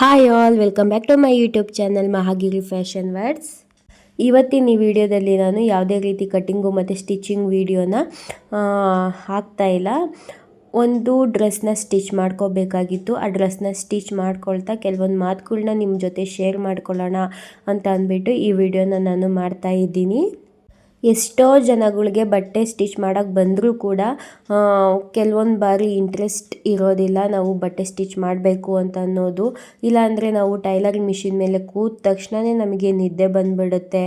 Hi all welcome back to my YouTube channel Mahagiri fashion words ಇವತ್ತಿನ ಈ ವಿಡಿಯೋದಲ್ಲಿ ನಾನು ಯಾವುದೇ ರೀತಿ ಕಟ್ಟಿಂಗು ಮತ್ತು ಸ್ಟಿಚಿಂಗ್ ವೀಡಿಯೋನ ಹಾಕ್ತಾ ಇಲ್ಲ. ಒಂದು ಡ್ರೆಸ್ನ ಸ್ಟಿಚ್ ಮಾಡ್ಕೋಬೇಕಾಗಿತ್ತು. ಆ ಡ್ರೆಸ್ನ ಸ್ಟಿಚ್ ಮಾಡ್ಕೊಳ್ತಾ ಕೆಲವೊಂದು ಮಾತುಗಳನ್ನ ನಿಮ್ಮ ಜೊತೆ ಶೇರ್ ಮಾಡ್ಕೊಳ್ಳೋಣ ಅಂತ ಅಂದ್ಬಿಟ್ಟು ಈ ವಿಡಿಯೋನ ನಾನು ಮಾಡ್ತಾ ಇದ್ದೀನಿ. ಎಷ್ಟೋ ಜನಗಳಿಗೆ ಬಟ್ಟೆ ಸ್ಟಿಚ್ ಮಾಡೋಕ್ಕೆ ಬಂದರೂ ಕೂಡ ಕೆಲವೊಂದು ಬಾರಿ ಇಂಟ್ರೆಸ್ಟ್ ಇರೋದಿಲ್ಲ ನಾವು ಬಟ್ಟೆ ಸ್ಟಿಚ್ ಮಾಡಬೇಕು ಅಂತ ಅನ್ನೋದು. ಇಲ್ಲಾಂದರೆ ನಾವು ಟೈಲರಿಂಗ್ ಮಿಷಿನ್ ಮೇಲೆ ಕೂತ ತಕ್ಷಣವೇ ನಮಗೆ ನಿದ್ದೆ ಬಂದುಬಿಡುತ್ತೆ.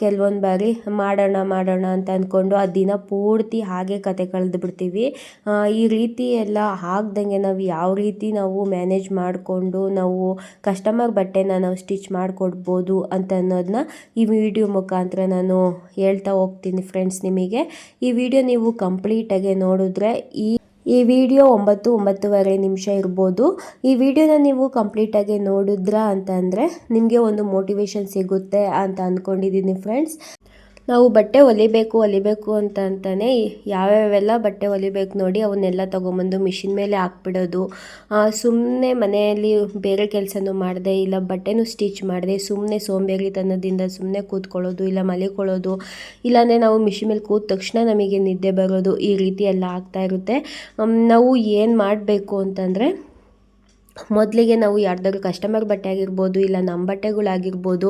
ಕೆಲವೊಂದು ಬಾರಿ ಮಾಡೋಣ ಮಾಡೋಣ ಅಂತ ಅಂದ್ಕೊಂಡು ಆ ದಿನ ಪೂರ್ತಿ ಹಾಗೆ ಕತೆ ಕಳೆದು ಬಿಡ್ತೀವಿ. ಈ ರೀತಿ ಎಲ್ಲ ಆಗ್ದಂಗೆ ನಾವು ಯಾವ ರೀತಿ ನಾವು ಮ್ಯಾನೇಜ್ ಮಾಡಿಕೊಂಡು ನಾವು ಕಸ್ಟಮರ್ ಬಟ್ಟೆನ ನಾವು ಸ್ಟಿಚ್ ಮಾಡಿಕೊಡ್ಬೋದು ಅಂತ ಅನ್ನೋದನ್ನ ಈ ವಿಡಿಯೋ ಮುಖಾಂತರ ನಾನು ಹೇಳ್ತಾ ಹೋಗ್ತೀನಿ ಫ್ರೆಂಡ್ಸ್ ನಿಮಗೆ. ಈ ವಿಡಿಯೋ ನೀವು ಕಂಪ್ಲೀಟಾಗಿ ನೋಡಿದ್ರೆ ಈ ಈ ವಿಡಿಯೋ ಒಂಬತ್ತು ಒಂಬತ್ತುವರೆ ನಿಮಿಷ ಇರ್ಬೋದು. ಈ ವಿಡಿಯೋನ ನೀವು ಕಂಪ್ಲೀಟಾಗಿ ನೋಡಿದ್ರ ಅಂತಂದರೆ ನಿಮಗೆ ಒಂದು ಮೋಟಿವೇಶನ್ ಸಿಗುತ್ತೆ ಅಂತ ಅಂದ್ಕೊಂಡಿದ್ದೀನಿ ಫ್ರೆಂಡ್ಸ್ ನಾವು ಬಟ್ಟೆ ಹೊಲಿಬೇಕು ಹೊಲಿಬೇಕು ಅಂತ ಅಂತಲೇ ಯಾವ್ಯಾವೆಲ್ಲ ಬಟ್ಟೆ ಹೊಲಿಬೇಕು ನೋಡಿ ಅವನ್ನೆಲ್ಲ ತೊಗೊಂಬಂದು ಮಿಷಿನ್ ಮೇಲೆ ಹಾಕ್ಬಿಡೋದು. ಸುಮ್ಮನೆ ಮನೆಯಲ್ಲಿ ಬೇರೆ ಕೆಲಸನೂ ಮಾಡಿದೆ ಇಲ್ಲ, ಬಟ್ಟೆನೂ ಸ್ಟಿಚ್ ಮಾಡಿದೆ ಸುಮ್ಮನೆ ಸೋಂಬೇರಿತನದಿಂದ ಸುಮ್ಮನೆ ಕೂತ್ಕೊಳ್ಳೋದು ಇಲ್ಲ ಮಲಿಕೊಳ್ಳೋದು, ಇಲ್ಲಾಂದರೆ ನಾವು ಮಿಷಿನ್ ಮೇಲೆ ಕೂತ ತಕ್ಷಣ ನಮಗೆ ನಿದ್ದೆ ಬರೋದು ಈ ರೀತಿ ಎಲ್ಲ ಆಗ್ತಾ ಇರುತ್ತೆ. ನಾವು ಏನು ಮಾಡಬೇಕು ಅಂತಂದರೆ ಮೊದಲಿಗೆ ನಾವು ಯಾರ್ದಾದ್ರು ಕಸ್ಟಮರ್ ಬಟ್ಟೆ ಆಗಿರ್ಬೋದು ಇಲ್ಲ ನಮ್ಮ ಬಟ್ಟೆಗಳಾಗಿರ್ಬೋದು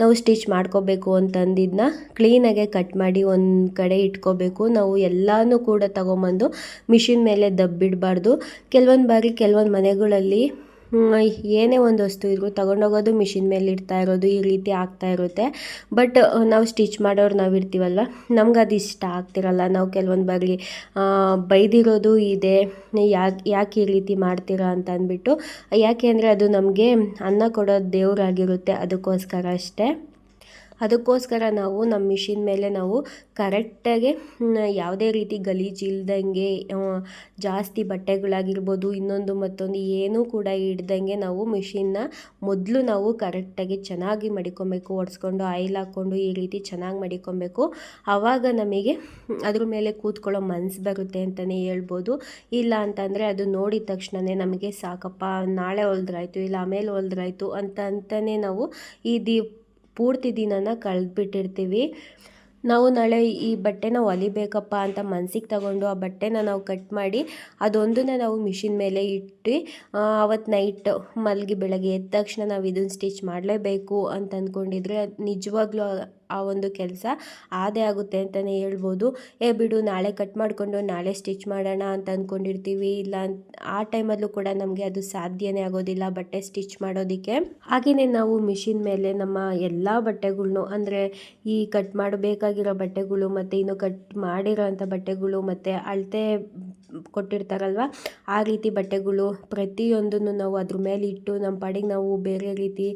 ನಾವು ಸ್ಟಿಚ್ ಮಾಡ್ಕೋಬೇಕು ಅಂತಂದಿದ್ದನ್ನ ಕ್ಲೀನಾಗೆ ಕಟ್ ಮಾಡಿ ಒಂದು ಕಡೆ ಇಟ್ಕೋಬೇಕು. ನಾವು ಎಲ್ಲನೂ ಕೂಡ ತಗೊಂಬಂದು ಮಿಷಿನ್ ಮೇಲೆ ದಬ್ಬಿಡಬಾರ್ದು. ಕೆಲವೊಂದು ಬಾರಿ ಕೆಲವೊಂದು ಮನೆಗಳಲ್ಲಿ ಏನೇ ಒಂದು ವಸ್ತು ಇದ್ರೂ ತಗೊಂಡೋಗೋದು ಮಿಷಿನ್ ಮೇಲೆ ಇಡ್ತಾ ಇರೋದು ಈ ರೀತಿ ಆಗ್ತಾ ಇರುತ್ತೆ. ಬಟ್ ನಾವು ಸ್ಟಿಚ್ ಮಾಡೋರು ನಾವು ಇರ್ತೀವಲ್ವ? ನಮ್ಗೆ ಅದು ಇಷ್ಟ ಆಗ್ತಿರಲ್ಲ. ನಾವು ಕೆಲವೊಂದು ಬಾರಿ ಬೈದಿರೋದು ಇದೆ. ಯಾಕೆ ಯಾಕೆ ಈ ರೀತಿ ಮಾಡ್ತೀರಾ ಅಂತ ಅಂದ್ಬಿಟ್ಟು, ಯಾಕೆ ಅಂದರೆ ಅದು ನಮಗೆ ಅನ್ನ ಕೊಡೋದು ದೇವರಾಗಿರುತ್ತೆ ಅದಕ್ಕೋಸ್ಕರ ಅಷ್ಟೇ. ಅದಕ್ಕೋಸ್ಕರ ನಾವು ನಮ್ಮ ಮಿಷಿನ್ ಮೇಲೆ ನಾವು ಕರೆಕ್ಟಾಗಿ ಯಾವುದೇ ರೀತಿ ಗಲೀಜು ಇಲ್ದಂಗೆ ಜಾಸ್ತಿ ಬಟ್ಟೆಗಳಾಗಿರ್ಬೋದು, ಇನ್ನೊಂದು ಮತ್ತೊಂದು ಏನೂ ಕೂಡ ಇಡ್ದಂಗೆ ನಾವು ಮಿಷಿನ್ನ ಮೊದಲು ನಾವು ಕರೆಕ್ಟಾಗಿ ಚೆನ್ನಾಗಿ ಮಡಿಕೊಬೇಕು, ಒಡ್ಸ್ಕೊಂಡು, ಆಯಿಲ್ ಹಾಕ್ಕೊಂಡು ಈ ರೀತಿ ಚೆನ್ನಾಗಿ ಮಡಿಕೊಬೇಕು. ಆವಾಗ ನಮಗೆ ಅದ್ರ ಮೇಲೆ ಕೂತ್ಕೊಳ್ಳೋ ಮನಸ್ಸು ಬರುತ್ತೆ ಅಂತಲೇ ಹೇಳ್ಬೋದು. ಇಲ್ಲ ಅಂತಂದರೆ ಅದು ನೋಡಿದ ತಕ್ಷಣವೇ ನಮಗೆ ಸಾಕಪ್ಪ, ನಾಳೆ ಹೊಲ್ದ್ರಾಯ್ತು, ಇಲ್ಲ ಆಮೇಲೆ ಹೊಲ್ದ್ರಾಯ್ತು ಅಂತ ಅಂತಲೇ ನಾವು ಈ ದೀಪ್ ಪೂರ್ತಿ ದಿನನ ಕಳೆದ್ಬಿಟ್ಟಿರ್ತೀವಿ. ನಾವು ನಾಳೆ ಈ ಬಟ್ಟೆನ ಹೊಲಿಬೇಕಪ್ಪ ಅಂತ ಮನ್ಸಿಗೆ ತಗೊಂಡು ಆ ಬಟ್ಟೆನ ನಾವು ಕಟ್ ಮಾಡಿ ಅದೊಂದನ್ನ ನಾವು ಮಿಷಿನ್ ಮೇಲೆ ಇಟ್ಟು ಅವತ್ತು ನೈಟ್ ಮಲಗಿ ಬೆಳಗ್ಗೆ ಎದ್ದ ತಕ್ಷಣ ನಾವು ಇದನ್ನು ಸ್ಟಿಚ್ ಮಾಡಲೇಬೇಕು ಅಂತ ಅಂದ್ಕೊಂಡಿದ್ರೆ ನಿಜವಾಗ್ಲೂ ಆ ಒಂದು ಕೆಲಸ ಆದೇ ಆಗುತ್ತೆ ಅಂತಲೇ ಹೇಳ್ಬೋದು. ಏ ಬಿಡು, ನಾಳೆ ಕಟ್ ಮಾಡಿಕೊಂಡು ನಾಳೆ ಸ್ಟಿಚ್ ಮಾಡೋಣ ಅಂತ ಅಂದ್ಕೊಂಡಿರ್ತೀವಿ ಇಲ್ಲ ಆ ಟೈಮಲ್ಲೂ ಕೂಡ ನಮಗೆ ಅದು ಸಾಧ್ಯನೇ ಆಗೋದಿಲ್ಲ ಬಟ್ಟೆ ಸ್ಟಿಚ್ ಮಾಡೋದಕ್ಕೆ. ಹಾಗೆಯೇ ನಾವು ಮಿಷಿನ್ ಮೇಲೆ ನಮ್ಮ ಎಲ್ಲ ಬಟ್ಟೆಗಳ್ನು, ಅಂದರೆ ಈ ಕಟ್ ಮಾಡಬೇಕಾಗಿರೋ ಬಟ್ಟೆಗಳು ಮತ್ತು ಇನ್ನು ಕಟ್ ಮಾಡಿರೋ ಅಂಥ ಬಟ್ಟೆಗಳು ಮತ್ತು ಅಳತೆ ಕೊಟ್ಟಿರ್ತಾರಲ್ವ? ಆ ರೀತಿ ಬಟ್ಟೆಗಳು ಪ್ರತಿಯೊಂದನ್ನು ನಾವು ಅದ್ರ ಮೇಲೆ ಇಟ್ಟು ನಮ್ಮ ಪಾಡಿಗೆ ನಾವು ಬೇರೆ ರೀತಿ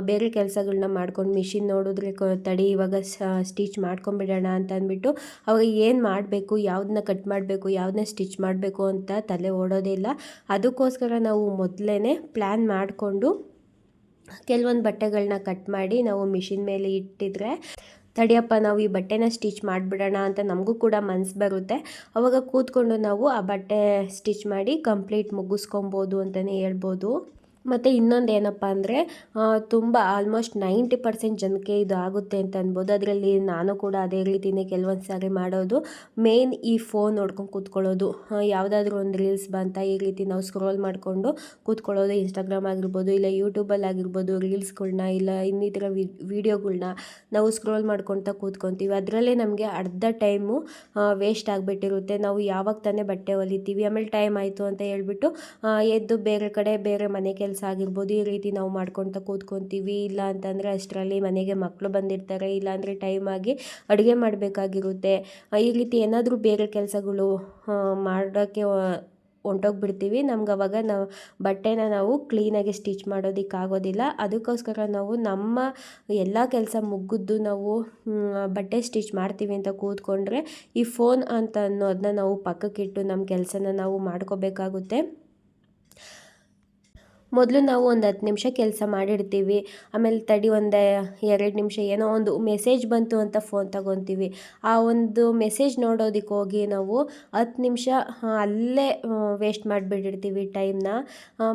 ಬೇರೆ ಕೆಲಸಗಳನ್ನ ಮಾಡ್ಕೊಂಡು ಮಿಷಿನ್ ನೋಡಿದ್ರೆ ತಡಿ ಇವಾಗ ಸ್ಟಿಚ್ ಮಾಡ್ಕೊಂಬಿಡೋಣ ಅಂತ ಅಂದ್ಬಿಟ್ಟು ಅವಾಗ ಏನು ಮಾಡಬೇಕು, ಯಾವುದನ್ನ ಕಟ್ ಮಾಡಬೇಕು, ಯಾವುದನ್ನ ಸ್ಟಿಚ್ ಮಾಡಬೇಕು ಅಂತ ತಲೆ ಓಡೋದೇ ಇಲ್ಲ. ಅದಕ್ಕೋಸ್ಕರ ನಾವು ಮೊದಲೇ ಪ್ಲ್ಯಾನ್ ಮಾಡಿಕೊಂಡು ಕೆಲವೊಂದು ಬಟ್ಟೆಗಳನ್ನ ಕಟ್ ಮಾಡಿ ನಾವು ಮಿಷಿನ್ ಮೇಲೆ ಇಟ್ಟಿದ್ರೆ ತಡಿಯಪ್ಪ, ನಾವು ಈ ಬಟ್ಟೆನ ಸ್ಟಿಚ್ ಮಾಡಿಬಿಡೋಣ ಅಂತ ನಮಗೂ ಕೂಡ ಮನಸ್ಸು ಬರುತ್ತೆ. ಅವಾಗ ಕೂತ್ಕೊಂಡು ನಾವು ಆ ಬಟ್ಟೆ ಸ್ಟಿಚ್ ಮಾಡಿ ಕಂಪ್ಲೀಟ್ ಮುಗಿಸ್ಕೊಬೋದು ಅಂತಲೇ ಹೇಳ್ಬೋದು. ಮತ್ತು ಇನ್ನೊಂದು ಏನಪ್ಪ ಅಂದರೆ ತುಂಬ ಆಲ್ಮೋಸ್ಟ್ ನೈಂಟಿ ಪರ್ಸೆಂಟ್ ಜನಕ್ಕೆ ಇದು ಆಗುತ್ತೆ ಅಂತ ಅನ್ಬೋದು. ಅದರಲ್ಲಿ ನಾನು ಕೂಡ ಅದೇ ರೀತಿಯೇ ಕೆಲವೊಂದು ಸಾರಿ ಮಾಡೋದು. ಮೇನ್ ಈ ಫೋನ್ ನೋಡ್ಕೊಂಡು ಕೂತ್ಕೊಳ್ಳೋದು. ಯಾವುದಾದ್ರೂ ಒಂದು ರೀಲ್ಸ್ ಬಂತ, ಈ ರೀತಿ ನಾವು ಸ್ಕ್ರೋಲ್ ಮಾಡಿಕೊಂಡು ಕೂತ್ಕೊಳ್ಳೋದು. ಇನ್ಸ್ಟಾಗ್ರಾಮ್ ಆಗಿರ್ಬೋದು, ಇಲ್ಲ ಯೂಟ್ಯೂಬಲ್ಲಿ ಆಗಿರ್ಬೋದು ರೀಲ್ಸ್ಗಳನ್ನ ಇಲ್ಲ ಇನ್ನಿತರ ವಿಡಿಯೋಗಳನ್ನ ನಾವು ಸ್ಕ್ರೋಲ್ ಮಾಡ್ಕೊತ ಕೂತ್ಕೊತೀವಿ. ಅದರಲ್ಲೇ ನಮಗೆ ಅರ್ಧ ಟೈಮು ವೇಸ್ಟ್ ಆಗಿಬಿಟ್ಟಿರುತ್ತೆ. ನಾವು ಯಾವಾಗ ತಾನೇ ಬಟ್ಟೆ ಹೊಲಿತೀವಿ. ಆಮೇಲೆ ಟೈಮ್ ಆಯಿತು ಅಂತ ಹೇಳ್ಬಿಟ್ಟು ಎದ್ದು ಬೇರೆ ಕಡೆ, ಬೇರೆ ಮನೆ ಕೆಲಸ ಕೆಲಸ ಆಗಿರ್ಬೋದು, ಈ ರೀತಿ ನಾವು ಮಾಡ್ಕೊತ ಕೂತ್ಕೊತೀವಿ. ಇಲ್ಲ ಅಂತಂದರೆ ಅಷ್ಟರಲ್ಲಿ ಮನೆಗೆ ಮಕ್ಕಳು ಬಂದಿರ್ತಾರೆ. ಇಲ್ಲಾಂದರೆ ಟೈಮಾಗಿ ಅಡುಗೆ ಮಾಡಬೇಕಾಗಿರುತ್ತೆ. ಈ ರೀತಿ ಏನಾದರೂ ಬೇರೆ ಕೆಲಸಗಳು ಮಾಡೋಕ್ಕೆ ಹೊಂಟೋಗ್ಬಿಡ್ತೀವಿ. ನಮ್ಗೆ ಅವಾಗ ನಾವು ಬಟ್ಟೆನ ನಾವು ಕ್ಲೀನಾಗಿ ಸ್ಟಿಚ್ ಮಾಡೋದಕ್ಕಾಗೋದಿಲ್ಲ. ಅದಕ್ಕೋಸ್ಕರ ನಾವು ನಮ್ಮ ಎಲ್ಲ ಕೆಲಸ ಮುಗಿದ್ದು ನಾವು ಬಟ್ಟೆ ಸ್ಟಿಚ್ ಮಾಡ್ತೀವಿ ಅಂತ ಕೂತ್ಕೊಂಡ್ರೆ ಈ ಫೋನ್ ಅಂತ ಅನ್ನೋದನ್ನ ನಾವು ಪಕ್ಕಕ್ಕಿಟ್ಟು ನಮ್ಮ ಕೆಲಸನ ನಾವು ಮಾಡ್ಕೋಬೇಕಾಗುತ್ತೆ. ಮೊದಲು ನಾವು ಒಂದು ಹತ್ತು ನಿಮಿಷ ಕೆಲಸ ಮಾಡಿರ್ತೀವಿ. ಆಮೇಲೆ ತಡಿ ಒಂದು ಎರಡು ನಿಮಿಷ ಏನೋ ಒಂದು ಮೆಸೇಜ್ ಬಂತು ಅಂತ ಫೋನ್ ತಗೊತೀವಿ. ಆ ಒಂದು ಮೆಸೇಜ್ ನೋಡೋದಕ್ಕೆ ಹೋಗಿ ನಾವು ಹತ್ತು ನಿಮಿಷ ಅಲ್ಲೇ ವೇಸ್ಟ್ ಮಾಡಿಬಿಟ್ಟಿರ್ತೀವಿ ಟೈಮ್ನ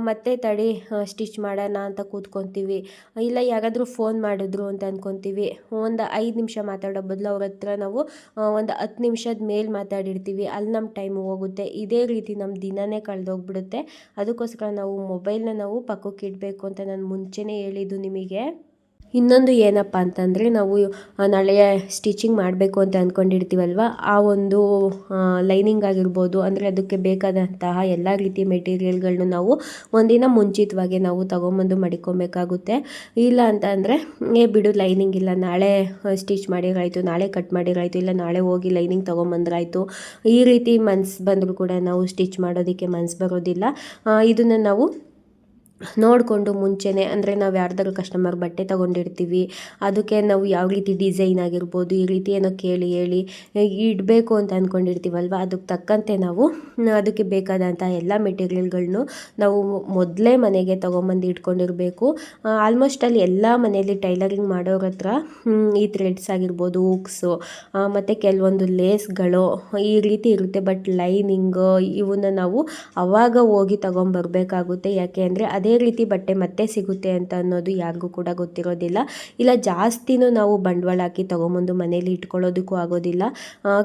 ಮತ್ತೆ ತಡಿ ಸ್ಟಿಚ್ ಮಾಡೋಣ ಅಂತ ಕೂತ್ಕೊತೀವಿ. ಇಲ್ಲ ಯಾರಾದರೂ ಫೋನ್ ಮಾಡಿದ್ರು ಅಂತ ಅಂದ್ಕೊತೀವಿ ಒಂದು ಐದು ನಿಮಿಷ ಮಾತಾಡೋ ಬದಲು ಅವ್ರ ಹತ್ರ ನಾವು ಒಂದು ಹತ್ತು ನಿಮಿಷದ ಮೇಲೆ ಮಾತಾಡಿರ್ತೀವಿ. ಅಲ್ಲಿ ನಮ್ಮ ಟೈಮ್ ಹೋಗುತ್ತೆ. ಇದೇ ರೀತಿ ನಮ್ಮ ದಿನನೇ ಕಳೆದೋಗ್ಬಿಡುತ್ತೆ. ಅದಕ್ಕೋಸ್ಕರ ನಾವು ಮೊಬೈಲ್ನ ನಾವು ಪಕ್ಕಕ್ಕೆ ಇಡಬೇಕು ಅಂತ ನಾನು ಮುಂಚೆನೇ ಹೇಳಿದ್ದು ನಿಮಗೆ. ಇನ್ನೊಂದು ಏನಪ್ಪ ಅಂತಂದರೆ ನಾವು ನಾಳೆ ಸ್ಟಿಚಿಂಗ್ ಮಾಡಬೇಕು ಅಂತ ಅಂದ್ಕೊಂಡಿರ್ತೀವಲ್ವ ಆ ಒಂದು ಲೈನಿಂಗ್ ಆಗಿರ್ಬೋದು, ಅಂದರೆ ಅದಕ್ಕೆ ಬೇಕಾದಂತಹ ಎಲ್ಲ ರೀತಿ ಮೆಟೀರಿಯಲ್ಗಳನ್ನ ನಾವು ಒಂದಿನ ಮುಂಚಿತವಾಗಿ ನಾವು ತೊಗೊಂಬಂದು ಮಡಿಕೊಬೇಕಾಗುತ್ತೆ. ಇಲ್ಲ ಅಂತ ಅಂದರೆ ಏ, ಬಿಡು ಲೈನಿಂಗ್ ಇಲ್ಲ, ನಾಳೆ ಸ್ಟಿಚ್ ಮಾಡಿರಾಯಿತು, ನಾಳೆ ಕಟ್ ಮಾಡಿರಾಯಿತು, ಇಲ್ಲ ನಾಳೆ ಹೋಗಿ ಲೈನಿಂಗ್ ತೊಗೊಂಬಂದ್ರಾಯಿತು. ಈ ರೀತಿ ಮನ್ಸು ಬಂದರೂ ಕೂಡ ನಾವು ಸ್ಟಿಚ್ ಮಾಡೋದಕ್ಕೆ ಮನ್ಸು ಬರೋದಿಲ್ಲ. ಇದನ್ನು ನಾವು ನೋಡಿಕೊಂಡು ಮುಂಚೆನೇ, ಅಂದರೆ ನಾವು ಯಾರ್ದಾದ್ರು ಕಸ್ಟಮರ್ ಬಟ್ಟೆ ತೊಗೊಂಡಿರ್ತೀವಿ, ಅದಕ್ಕೆ ನಾವು ಯಾವ ರೀತಿ ಡಿಸೈನ್ ಆಗಿರ್ಬೋದು, ಈ ರೀತಿ ಏನೋ ಕೇಳಿ ಹೇಳಿ ಇಡಬೇಕು ಅಂತ ಅಂದ್ಕೊಂಡಿರ್ತೀವಲ್ವ ಅದಕ್ಕೆ ತಕ್ಕಂತೆ ನಾವು ಅದಕ್ಕೆ ಬೇಕಾದಂಥ ಎಲ್ಲ ಮೆಟೀರಿಯಲ್ಗಳನ್ನು ನಾವು ಮೊದಲೇ ಮನೆಗೆ ತೊಗೊಂಬಂದು ಇಟ್ಕೊಂಡಿರಬೇಕು. ಆಲ್ಮೋಸ್ಟ್ ಅಲ್ಲಿ ಎಲ್ಲ ಮನೆಯಲ್ಲಿ ಟೈಲರಿಂಗ್ ಮಾಡೋರ ಹತ್ರ ಈ ಥ್ರೆಡ್ಸ್ ಆಗಿರ್ಬೋದು, ಹೂಕ್ಸು ಮತ್ತು ಕೆಲವೊಂದು ಲೇಸ್ಗಳು ಈ ರೀತಿ ಇರುತ್ತೆ. ಬಟ್ ಲೈನಿಂಗ್ ಇವನ್ನ ನಾವು ಅವಾಗ ಹೋಗಿ ತೊಗೊಂಬರ್ಬೇಕಾಗುತ್ತೆ. ಯಾಕೆ ಅಂದರೆ ಅದೇ ರೀತಿ ಬಟ್ಟೆ ಮತ್ತೆ ಸಿಗುತ್ತೆ ಅಂತ ಅನ್ನೋದು ಯಾರಿಗೂ ಕೂಡ ಗೊತ್ತಿರೋದಿಲ್ಲ. ಇಲ್ಲ, ಜಾಸ್ತಿನೂ ನಾವು ಬಂಡವಾಳ ಹಾಕಿ ತೊಗೊಂಬಂದು ಮನೇಲಿ ಇಟ್ಕೊಳ್ಳೋದಕ್ಕೂ ಆಗೋದಿಲ್ಲ.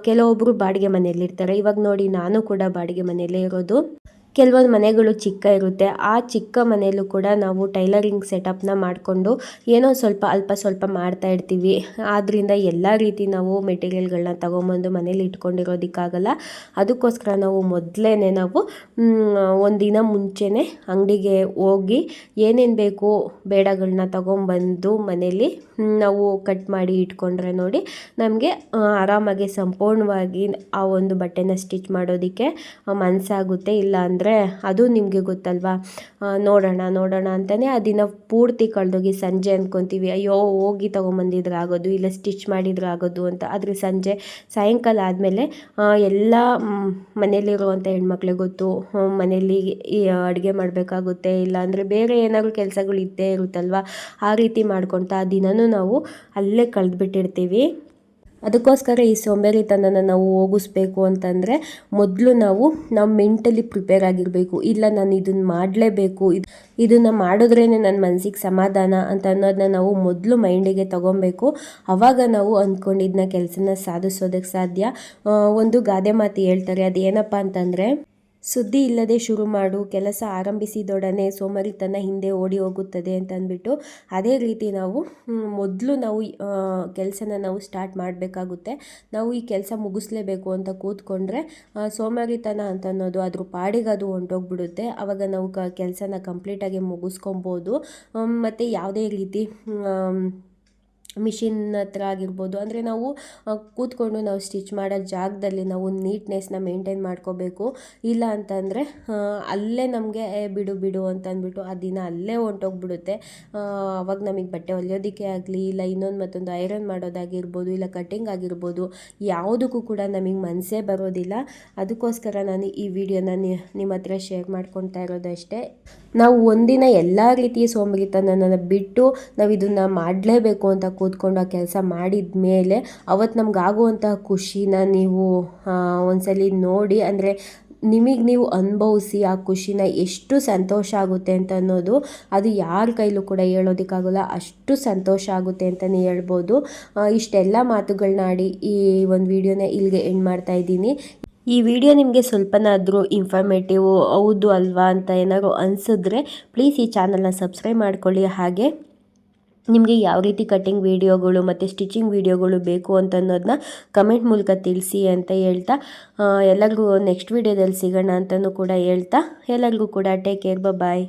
ಕೆಲವೊಬ್ಬರು ಬಾಡಿಗೆ ಮನೆಯಲ್ಲಿರ್ತಾರೆ ಇವಾಗ ನೋಡಿ ನಾನು ಕೂಡ ಬಾಡಿಗೆ ಮನೆಯಲ್ಲೇ ಇರೋದು. ಕೆಲವೊಂದು ಮನೆಗಳು ಚಿಕ್ಕ ಇರುತ್ತೆ. ಆ ಚಿಕ್ಕ ಮನೆಯಲ್ಲೂ ಕೂಡ ನಾವು ಟೈಲರಿಂಗ್ ಸೆಟಪ್ನ ಮಾಡಿಕೊಂಡು ಏನೋ ಸ್ವಲ್ಪ ಅಲ್ಪ ಸ್ವಲ್ಪ ಮಾಡ್ತಾ ಇರ್ತೀವಿ. ಆದ್ದರಿಂದ ಎಲ್ಲ ರೀತಿ ನಾವು ಮೆಟೀರಿಯಲ್ಗಳನ್ನ ತೊಗೊಂಬಂದು ಮನೇಲಿ ಇಟ್ಕೊಂಡಿರೋದಕ್ಕಾಗಲ್ಲ. ಅದಕ್ಕೋಸ್ಕರ ನಾವು ಮೊದಲೇ ನಾವು ಒಂದಿನ ಮುಂಚೆನೇ ಅಂಗಡಿಗೆ ಹೋಗಿ ಏನೇನು ಬೇಕು ಬೇಡಗಳನ್ನ ತೊಗೊಂಬಂದು ಮನೇಲಿ ನಾವು ಕಟ್ ಮಾಡಿ ಇಟ್ಕೊಂಡ್ರೆ ನೋಡಿ ನಮಗೆ ಆರಾಮಾಗಿ ಸಂಪೂರ್ಣವಾಗಿ ಆ ಒಂದು ಬಟ್ಟೆನ ಸ್ಟಿಚ್ ಮಾಡೋದಕ್ಕೆ ಮನಸ್ಸಾಗುತ್ತೆ. ಇಲ್ಲ ಅಂದರೆ ಅದು ನಿಮಗೆ ಗೊತ್ತಲ್ವಾ? ನೋಡೋಣ ನೋಡೋಣ ಅಂತಲೇ ಆ ದಿನ ಪೂರ್ತಿ ಕಳೆದೋಗಿ ಸಂಜೆ ಅಂದ್ಕೊತೀವಿ ಅಯ್ಯೋ, ಹೋಗಿ ತೊಗೊಂಬಂದಿದ್ರೆ ಆಗೋದು, ಇಲ್ಲ ಸ್ಟಿಚ್ ಮಾಡಿದ್ರೆ ಆಗೋದು ಅಂತ. ಆದರೆ ಸಂಜೆ ಸಾಯಂಕಾಲ ಆದಮೇಲೆ ಎಲ್ಲ ಮನೇಲಿರುವಂಥ ಹೆಣ್ಮಕ್ಳಿಗೆ ಗೊತ್ತು. ಮನೇಲಿ ಅಡುಗೆ ಮಾಡಬೇಕಾಗುತ್ತೆ, ಇಲ್ಲ ಅಂದರೆ ಬೇರೆ ಏನಾದರೂ ಕೆಲಸಗಳು ಇದ್ದೇ ಇರುತ್ತಲ್ವ? ಆ ರೀತಿ ಮಾಡ್ಕೊಳ್ತಾ ಆ ದಿನವೂ ನಾವು ಅಲ್ಲೇ ಕಳೆದ್ಬಿಟ್ಟಿರ್ತೀವಿ. ಅದಕ್ಕೋಸ್ಕರ ಈ ಸೋಂಬೇರಿತನನ ನಾವು ಹೋಗಿಸ್ಬೇಕು ಅಂತಂದರೆ ಮೊದಲು ನಾವು ನಾವು ಮೆಂಟಲಿ ಪ್ರಿಪೇರ್ ಆಗಿರಬೇಕು. ಇಲ್ಲ, ನಾನು ಇದನ್ನು ಮಾಡಲೇಬೇಕು. ಇದು, ಇದನ್ನು ಮಾಡಿದ್ರೇ ನನ್ನ ಮನಸ್ಸಿಗೆ ಸಮಾಧಾನ ಅಂತ ಅನ್ನೋದನ್ನ ನಾವು ಮೊದಲು ಮೈಂಡಿಗೆ ತೊಗೊಬೇಕು. ಆವಾಗ ನಾವು ಅಂದ್ಕೊಂಡಿದ್ದನ್ನ ಕೆಲಸನ ಸಾಧಿಸೋದಕ್ಕೆ ಸಾಧ್ಯ. ಒಂದು ಗಾದೆ ಮಾತು ಹೇಳ್ತಾರೆ. ಅದು ಏನಪ್ಪ ಅಂತಂದರೆ ಸುದ್ದಿ ಇಲ್ಲದೆ ಶುರು ಮಾಡು, ಕೆಲಸ ಆರಂಭಿಸಿದೊಡನೆ ಸೋಮರಿತನ ಹಿಂದೆ ಓಡಿ ಹೋಗುತ್ತದೆ ಅಂತ ಅಂದ್ಬಿಟ್ಟು ಅದೇ ರೀತಿ ನಾವು ಮೊದಲು ನಾವು ಕೆಲಸನ ನಾವು ಸ್ಟಾರ್ಟ್ ಮಾಡಬೇಕಾಗುತ್ತೆ. ನಾವು ಈ ಕೆಲಸ ಮುಗಿಸ್ಲೇಬೇಕು ಅಂತ ಕೂತ್ಕೊಂಡ್ರೆ ಸೋಮಾರಿತನ ಅಂತ ಅನ್ನೋದು ಅದ್ರ ಪಾಡಿಗೆ ಅದು ಹೊಂಟೋಗ್ಬಿಡುತ್ತೆ. ಆವಾಗ ನಾವು ಕ, ಕೆಲಸನ ಕಂಪ್ಲೀಟಾಗಿ ಮುಗಿಸ್ಕೊಬೋದು. ಮತ್ತು ಯಾವುದೇ ರೀತಿ ಮಿಷಿನ್ ಹತ್ರ ಆಗಿರ್ಬೋದು ಅಂದರೆ ನಾವು ಕೂತ್ಕೊಂಡು ನಾವು ಸ್ಟಿಚ್ ಮಾಡೋ ಜಾಗದಲ್ಲಿ ನಾವು ನೀಟ್ನೆಸ್ನ ಮೇಂಟೈನ್ ಮಾಡ್ಕೋಬೇಕು. ಇಲ್ಲ ಅಂತಂದರೆ ಅಲ್ಲೇ ನಮಗೆ ಬಿಡು ಬಿಡು ಅಂತ ಅಂದ್ಬಿಟ್ಟು ಆ ದಿನ ಅಲ್ಲೇ ಹೊಂಟೋಗ್ಬಿಡುತ್ತೆ. ಅವಾಗ ನಮಗೆ ಬಟ್ಟೆ ಹೊಲಿಯೋದಕ್ಕೆ ಆಗಲಿ, ಇಲ್ಲ ಇನ್ನೊಂದು ಮತ್ತೊಂದು ಐರನ್ ಮಾಡೋದಾಗಿರ್ಬೋದು, ಇಲ್ಲ ಕಟ್ಟಿಂಗ್ ಆಗಿರ್ಬೋದು, ಯಾವುದಕ್ಕೂ ಕೂಡ ನಮಗೆ ಮನಸ್ಸೇ ಬರೋದಿಲ್ಲ. ಅದಕ್ಕೋಸ್ಕರ ನಾನು ಈ ವಿಡಿಯೋನ ನಿಮ್ಮ ಹತ್ರ ಶೇರ್ ಮಾಡ್ಕೊತಾ ಇರೋದಷ್ಟೇ ನಾವು ಒಂದಿನ ಎಲ್ಲ ರೀತಿಯ ಸೋಂಬೇರಿತನನ ಬಿಟ್ಟು ನಾವು ಇದನ್ನು ಮಾಡಲೇಬೇಕು ಅಂತ ಕೂತ್ಕೊಂಡು ಆ ಕೆಲಸ ಮಾಡಿದ ಮೇಲೆ ಅವತ್ತು ನಮಗಾಗುವಂತಹ ಖುಷಿನ ನೀವು ಒಂದ್ಸಲಿ ನೋಡಿ, ಅಂದರೆ ನಿಮಗೆ ನೀವು ಅನುಭವಿಸಿ ಆ ಖುಷಿನ ಎಷ್ಟು ಸಂತೋಷ ಆಗುತ್ತೆ ಅಂತ ಅನ್ನೋದು ಅದು ಯಾರ ಕೈಲೂ ಕೂಡ ಹೇಳೋದಕ್ಕಾಗಲ್ಲ. ಅಷ್ಟು ಸಂತೋಷ ಆಗುತ್ತೆ ಅಂತಲೇ ಹೇಳ್ಬೋದು. ಇಷ್ಟೆಲ್ಲ ಮಾತುಗಳನ್ನಾಡಿ ಈ ಒಂದು ವಿಡಿಯೋನ ಇಲ್ಲಿಗೆ ಎಂಡ್ ಮಾಡ್ತಾ ಇದ್ದೀನಿ. ಈ ವಿಡಿಯೋ ನಿಮಗೆ ಸ್ವಲ್ಪನಾದರೂ ಇನ್ಫಾರ್ಮೇಟಿವ್ ಹೌದು ಅಲ್ವಾ ಅಂತ ಏನಾದರೂ ಅನಿಸಿದ್ರೆ ಪ್ಲೀಸ್ ಈ ಚಾನಲ್ನ ಸಬ್ಸ್ಕ್ರೈಬ್ ಮಾಡ್ಕೊಳ್ಳಿ. ಹಾಗೆ ನಿಮಗೆ ಯಾವ ರೀತಿ ಕಟ್ಟಿಂಗ್ ವೀಡಿಯೋಗಳು ಮತ್ತು ಸ್ಟಿಚಿಂಗ್ ವೀಡಿಯೋಗಳು ಬೇಕು ಅಂತ ಅನ್ನೋದನ್ನ ಕಮೆಂಟ್ ಮೂಲಕ ತಿಳಿಸಿ ಅಂತ ಹೇಳ್ತಾ ಎಲ್ಲರಿಗೂ ನೆಕ್ಸ್ಟ್ ವೀಡಿಯೋದಲ್ಲಿ ಸಿಗೋಣ ಅಂತಲೂ ಕೂಡ ಹೇಳ್ತಾ, ಎಲ್ಲರಿಗೂ ಕೂಡ ಟೇಕ್ ಕೇರ್ ಬಾಯ್